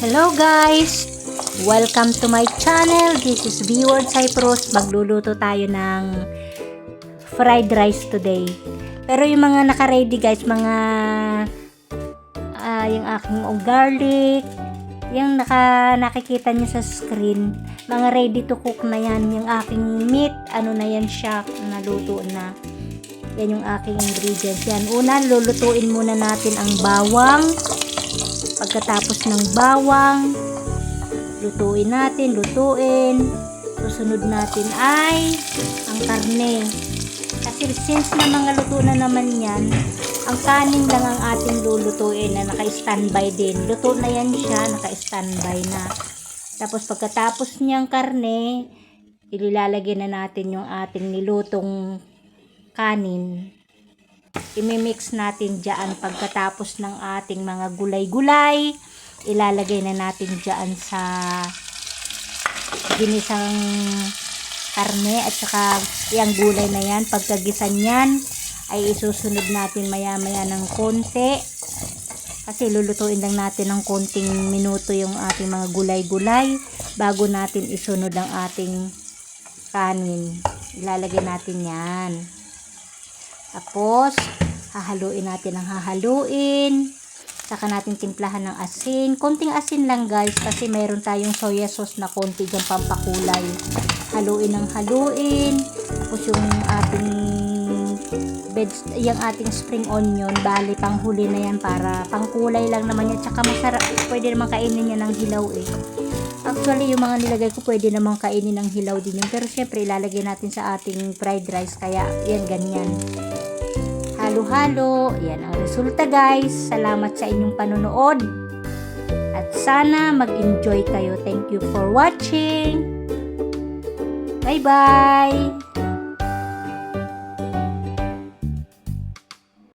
Hello guys! Welcome to my channel. This is B-Word Cyprus. Magluluto tayo ng fried rice today. Pero yung mga naka-ready guys, mga ah, yung aking garlic, yung naka, nakikita niyo sa screen, mga ready to cook na yan. Yung aking meat, ano na yan siya, naluto na. Yan yung aking ingredients. Yan, una, lulutuin muna natin ang bawang. Pagkatapos ng bawang, lutuin natin, lutuin. Susunod natin ay ang karne. Kasi since na mga luto na naman yan, ang kanin lang ang ating lulutuin na naka-standby din. Luto na yan siya, naka-standby na. Tapos pagkatapos niyang karne, ililalagay na natin yung ating nilutong kanin imimix natin dyan pagkatapos ng ating mga gulay-gulay. Ilalagay na natin dyan sa ginisang karne at saka yung gulay na yan. Pagkagisan yan ay isusunod natin maya maya ng konti. Kasi lulutuin lang natin ng konting minuto yung ating mga gulay-gulay bago natin isunod ang ating kanin. Ilalagay natin yan tapos, hahaluin natin ang hahaluin. Saka natin timplahan ng asin. Konting asin lang guys kasi meron tayong soya sauce na konti dyan pampakulay. Haluin ng haluin. Tapos yung ating veg, yung ating spring onion, bali panghuli na yan para pangkulay lang naman yan. Tsaka masarap, pwede naman kainin yan ng hilaw eh. Actually, yung mga nilagay ko pwede naman kainin ng hilaw din yun. Pero syempre, ilalagay natin sa ating fried rice. Kaya, yan, ganyan halo-halo. Yan ang resulta guys. Salamat sa inyong panonood. At sana mag-enjoy kayo. Thank you for watching. Bye-bye!